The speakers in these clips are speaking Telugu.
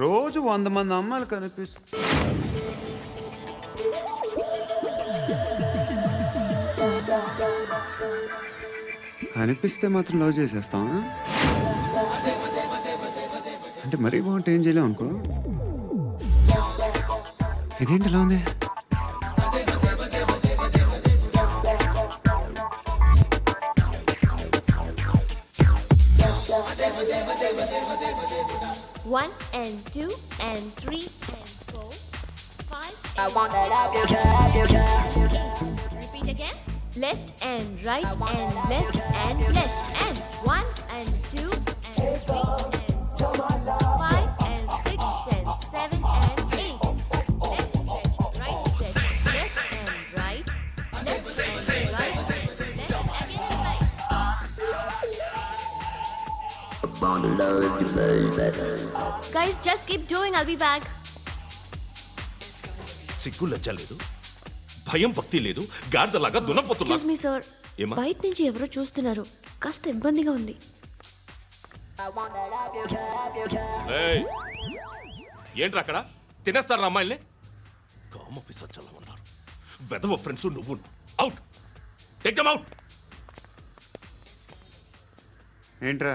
రోజు వంద మంది అమ్మాయిలు కనిపిస్తు కనిపిస్తే మాత్రం లవ్ చేసేస్తాం అంటే మరీ బాగుంటే ఏం చేయలేం అనుకో. ఇదేంటి ఇలా ఉంది? One and two and three and four, five. I want that up your job, your job. eight. Repeat again. Left and right and left and left and one Guys, just keep doing. I'll be back. సిగ్గు లజ్జ లేదు. భయం భక్తి లేదు. గాడిదలాగా ఎక్స్క్యూజ్ మీ సార్ ఏమ్మా? బయట నుంచి ఎవరో చూస్తున్నారు. కాస్త ఇబ్బందిగా ఉంది. ఏయ్! ఏంట్రా అక్కడ? తినేస్తారా అమ్మాయిల్ని? కామ పిసచ్చలా ఉన్నారు. వెదవ ఫ్రెండ్స్ నువ్వు. అవుట్ టేక్ దమ్ అవుట్ ఏంట్రా?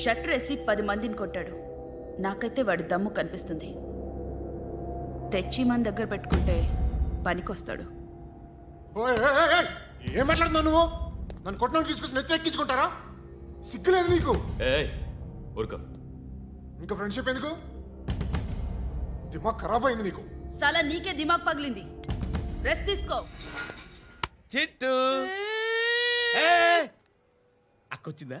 షట్టర్ వేసి పది మందిని కొట్టాడు. నాకైతే వాడి దమ్ము కనిపిస్తుంది. తెచ్చి మన దగ్గర పెట్టుకుంటే పనికొస్తాడు. ఓయ్, ఏయ్, ఏయ్, ఏయ్, ఏం మాట్లాడుతున్నావు నువ్వు? నన్ను కొట్టడానికి తీసుకొచ్చి నెత్తి ఎక్కించుకుంటారా? సిగ్గులేదు నీకు? ఏయ్ ఊరుకో. ఇంకా ఫ్రెండ్షిప్ ఎందుకు? దిమాగ్ ఖరాబ్ అయింది నీకు. సలా నీకే దిమాగ్ పగిలింది. రెస్ట్ తీసుకో. చిట్టు. అక్కొచ్చిందా?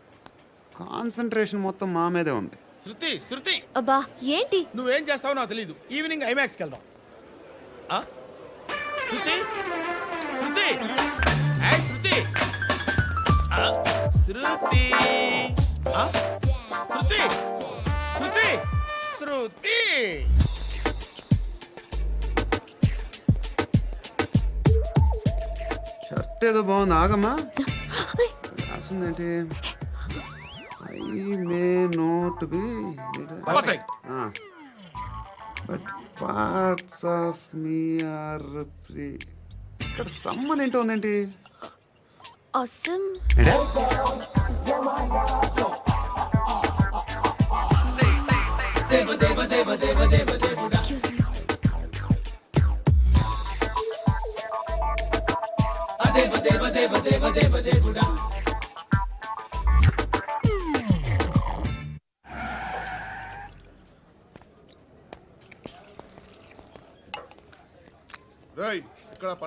కాన్సన్ట్రేషన్ మొత్తం మా మీదే ఉంది. శృతి శృతి! అబ్బా ఏంటి? నువ్వేం చేస్తావో నాకు తెలియదు ఈవినింగ్ ఐమాక్స్కి వెళ్దాం. ఆ? శృతి? శృతి! ఏయ్, శృతి! ఆ, శృతి! ఆ? శృతి! శృతి! శృతి! షర్ట్ ఏదో బాగుంది. ఆగమ్మా. రాసిందేంటి? I may not be perfect but parts of me are free ఇక్కడ సమ్మన్ ఏంటో ఉందేంటి? అసమ్ ఏంటే?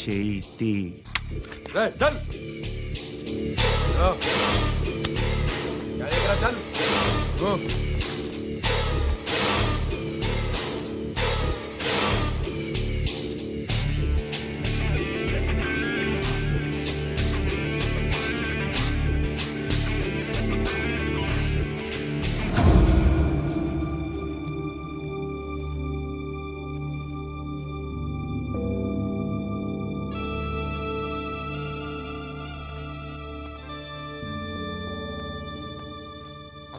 చేతి రేయ్,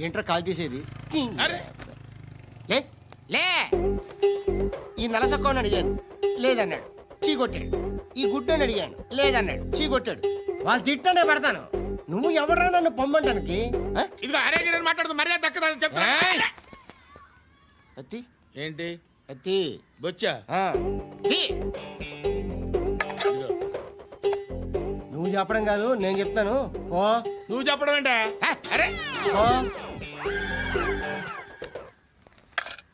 ఏంట్రా కాల్ తీసేది? అరే. లే లే. ఈ నలసక్కని అడిగాను లేదన్నాడు. చీ కొట్టాడు. ఈ గుడ్డని అడిగాను లేదన్నాడు. చీ కొట్టాడు. వాళ్ళు తిట్టానే పెడతాను. నువ్వు ఎవడరా నన్ను పొమ్మంటానికి? ఇదిగో అరే గిరని మాట్లాడుతూ మర్యాద దక్కదని చెప్తా అత్తి. ఏంటి? అత్తి. బొచ్చా. నువ్వు చెప్పడం కాదు నేను చెప్తాను. పో. నువ్వు చెప్పడం ఏంటే? అరే. పో.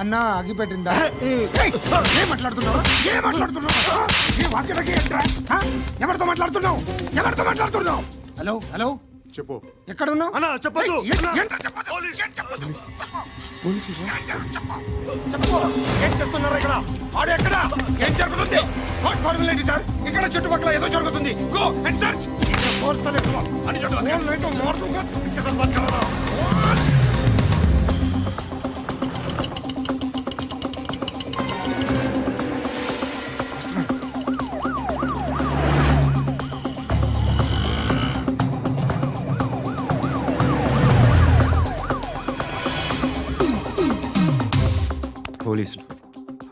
అన్నా అగ్గిపెట్టిందా ఏం మాట్లాడుతున్నావు ఏం మాట్లాడుతున్నావు ఏ వాక్యలకి ఏంట్రా? ఆ? ఎవరితో మాట్లాడుతున్నావు ఎవరితో మాట్లాడుతున్నావు హలో హలో చెప్పు ఎక్కడ ఉన్నావు అన్నా చెప్పదు ఏంట్రా చెప్పదు ఏం చెప్పదు చెప్పు ఏం చేస్తున్నారు ఇక్కడ ఆడు ఎక్కడ ఏం జరుగుతుంది వాట్ ఫార్మల్ ఏంటి సార్ ఇక్కడ చుట్టుపక్కల ఏదో జరుగుతుంది గో అండ్ సర్చ్ ఫోర్స్ అనే అని చోట లేదు మోర్ दूंगा इसके साथ बात कर रहा हूं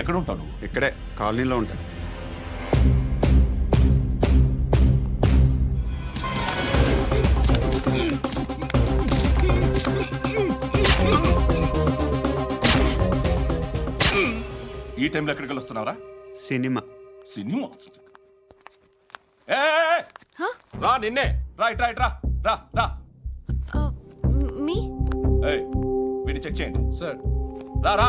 ఎక్కడ ఉంటావు నువ్వు ఇక్కడే కాలనీలో ఉంటాయి ఈ టైంలో ఎక్కడికి వస్తున్నావురా సినిమా. సినిమా? ఏయ్, ఏయ్. రా నిన్నే. రా ఇట్ రా. ఇట్ రా. రా రా మీ? ఏయ్ వీడిని చెక్ చేయండి. సార్. రా రా.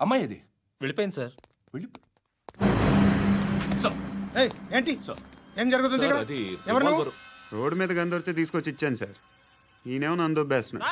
అమ్మాయి ఇది వెళ్ళిపోయింది సార్. వెళ్ళి ఏయ్, ఏంటి. ఏం జరుగుతుంది ఇక్కడ? అది ఎవరు నువ్వు? రోడ్డు మీద గన్ను దొరికితే తీసుకొచ్చి ఇచ్చాను సార్. ఈయనేమో నన్ను దొబ్బేస్తున్నాడు.